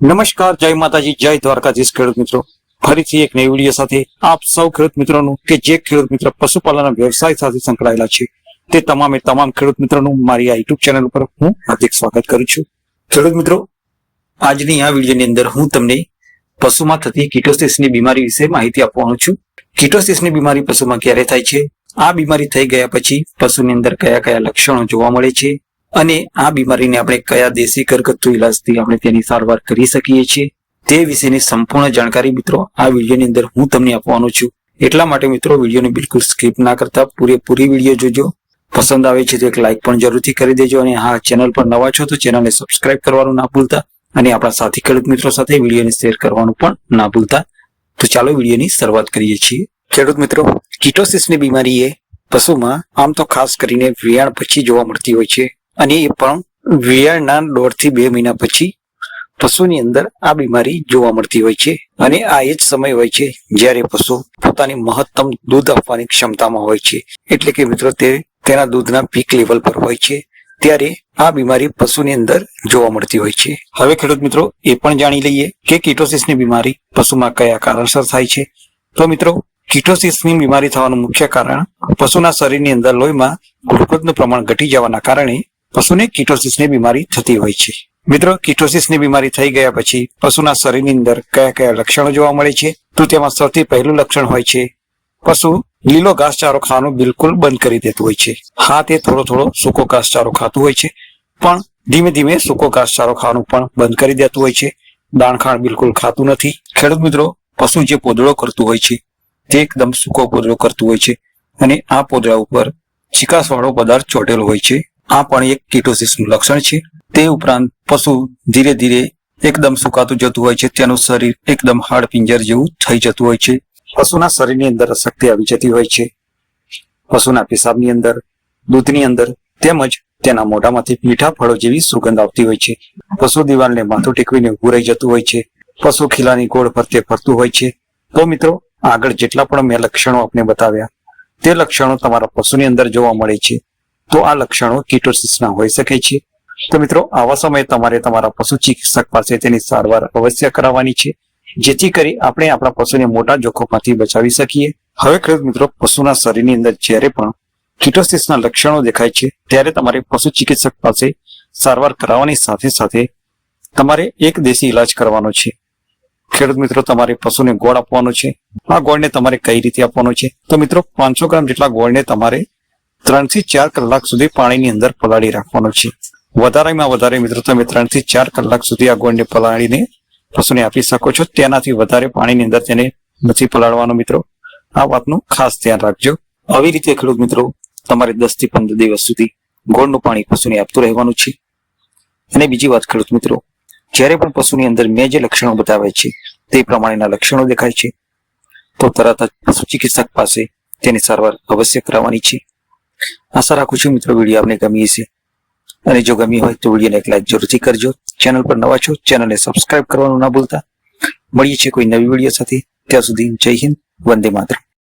નમસ્કાર, જય માતાજી, જય દ્વારકાધીશ ખેડૂત મિત્રો. ફરીથી એક નવી વીડિયો સાથે આપ સૌ ખેડૂત મિત્રોનું કે જે ખેડૂત મિત્ર પશુપાલનના વ્યવસાય સાથે સંકળાયેલા છે, તે તમામે તમામ ખેડૂત મિત્રોનું મારી આ યુટ્યુબ ચેનલ ઉપર હું હાર્દિક સ્વાગત કરું છું. ખેડૂત મિત્રો, આજની આ વિડીયોની અંદર હું તમને પશુમાં થતી કીટોસિસની બીમારી વિશે માહિતી આપવાનો છું. કીટોસિસની બીમારી પશુમાં ક્યારે થાય છે? આ બીમારી થઈ ગયા પછી પશુની અંદર કયા કયા લક્ષણો જોવા મળે છે? અને આ બીમારીને આપણે કયા દેશી ઘરગથ્થુ ઇલાજથી આપણે તેની સારવાર કરી શકીએ છીએ તે વિશેની સંપૂર્ણ જાણકારી મિત્રો આ વિડીયોની અંદર હું તમને આપવાનો છું. એટલા માટે મિત્રો વિડીયોને બિલકુલ સ્કીપ ના કરતા પૂરેપૂરી વીડિયો જોજો. પસંદ આવે છે તો એક લાઇક પણ જરૂરથી કરી દેજો અને હા, ચેનલ પર નવા છો તો ચેનલને સબસ્ક્રાઇબ કરવાનું ના ભૂલતા અને આપણા સાથી ખેડૂત મિત્રો સાથે વિડીયોને શેર કરવાનું પણ ના ભૂલતા. તો ચાલો વિડીયોની શરૂઆત કરીએ છીએ. ખેડૂત મિત્રો, કિટોસિસની બીમારી એ પશુમાં આમ તો ખાસ કરીને વિયાણ પછી જોવા મળતી હોય છે. અને એ પણ વિયાળના દોઢથી બે મહિના પછી પશુની અંદર આ બીમારી જોવા મળતી હોય છે. અને આ એ જ સમય હોય છે જ્યારે પશુ પોતાની મહત્તમ દૂધ આપવાની ક્ષમતામાં હોય છે. એટલે કે મિત્રો તે તેના દૂધના પીક લેવલ પર હોય છે. ત્યારે આ બીમારી પશુની અંદર જોવા મળતી હોય છે. હવે ખેડૂત મિત્રો એ પણ જાણી લઈએ કે કીટોસિસની બીમારી પશુમાં કયા કારણસર થાય છે. તો મિત્રો કીટોસિસની બીમારી થવાનું મુખ્ય કારણ પશુના શરીરની અંદર લોહીમાં ગ્લુકોઝનું પ્રમાણ ઘટી જવાના કારણે પશુને કીટોસિસની બીમારી થતી હોય છે. મિત્રો કીટોસિસની બીમારી થઈ ગયા પછી પશુના શરીરની અંદર કયા કયા લક્ષણો જોવા મળે છે? તો તેમાં સૌથી પહેલું લક્ષણ હોય છે, પશુ લીલો ઘાસચારો ખાવાનું બિલકુલ બંધ કરી દેતું હોય છે. હા, તે થોડો થોડો સૂકો ઘાસચારો ખાતું હોય છે, પણ ધીમે ધીમે સૂકો ઘાસચારો ખાવાનું પણ બંધ કરી દેતું હોય છે. દાણખાણ બિલકુલ ખાતું નથી. ખેડૂત મિત્રો, પશુ જે પોદળો કરતું હોય છે, તે એકદમ સૂકો પોદળો કરતું હોય છે અને આ પોદળા ઉપર ચિકાસવાળો પદાર્થ ચોટેલો હોય છે. આ પણ એક કીટોસિસનું લક્ષણ છે. તે ઉપરાંત પશુ ધીરે ધીરે એકદમ સુકાતું જતું હોય છે, તેનું શરીર એકદમ હાડ પિંજર જેવું થઈ જતું હોય છે. પશુના શરીરની અંદર અશક્તિ આવી જતી હોય છે. પશુના પેશાબની અંદર, દૂધની અંદર તેમજ તેના મોઢામાંથી મીઠા ફળો જેવી સુગંધ આવતી હોય છે. પશુ દિવાલને માથું ટેકવીને ઉભું રહી જતું હોય છે. પશુ ખીલાની ગોળ ફરતે ફરતું હોય છે. તો મિત્રો, આગળ જેટલા પણ મેં લક્ષણો આપને બતાવ્યા, તે લક્ષણો તમારા પશુની અંદર જોવા મળે છે. તો આ લક્ષણો કીટોસિસના હોઈ શકે છે. તો મિત્રો, આવા સમયે તમારે તમારા પશુ ચિકિત્સક પાસે તેની સારવાર અવશ્ય કરાવવાની છે. જેથી કરી આપણે આપણા પશુને મોટા જોખમમાંથી બચાવી શકીએ. હવે ખેડૂત મિત્રો, પશુના શરીરની અંદર જ્યારે પણ કીટોસિસના લક્ષણો દેખાય છે, ત્યારે તમારે પશુ ચિકિત્સક પાસે સારવાર કરાવવાની સાથે સાથે તમારે એક દેશી ઇલાજ કરવાનો છે. ખેડૂત મિત્રો, તમારે પશુને ગોળ આપવાનો છે. આ ગોળને તમારે કઈ રીતે આપવાનો છે? તો મિત્રો, પાંચસો ગ્રામ જેટલા ગોળને તમારે ત્રણથી ચાર કલાક સુધી પાણીની અંદર પલાળી રાખવાનો છે. વધારેમાં વધારે મિત્રો, તમે ત્રણથી ચાર કલાક સુધી આ ગોળને પલાળીને પશુને આપી શકો છો. તેનાથી વધારે પાણીની અંદર તેને નથી પલાળવાનો મિત્રો. આ વાતનું ખાસ ધ્યાન રાખજો. આવી રીતે ખેડૂત મિત્રો, તમારે દસથી પંદર દિવસ સુધી ગોળનું પાણી પશુને આપતું રહેવાનું છે. અને બીજી વાત ખેડૂત મિત્રો, જ્યારે પણ પશુની અંદર મેં જે લક્ષણો બતાવ્યા છે, તે પ્રમાણેના લક્ષણો દેખાય છે. તો તરત જ પશુ ચિકિત્સક પાસે તેની સારવાર અવશ્ય કરાવવાની છે. આશા રાખું છું મિત્રો વીડિયો આપને ગમી હશે. અને જો ગમી હોય તો વિડીયોને એક લાઈક જરૂરથી કરજો. ચેનલ પર નવા છો ચેનલને સબસ્ક્રાઇબ કરવાનું ના ભૂલતા. મળીએ છીએ કોઈ નવી વીડિયો સાથે. ત્યાં સુધી જય હિન્દ, વંદે માતરમ.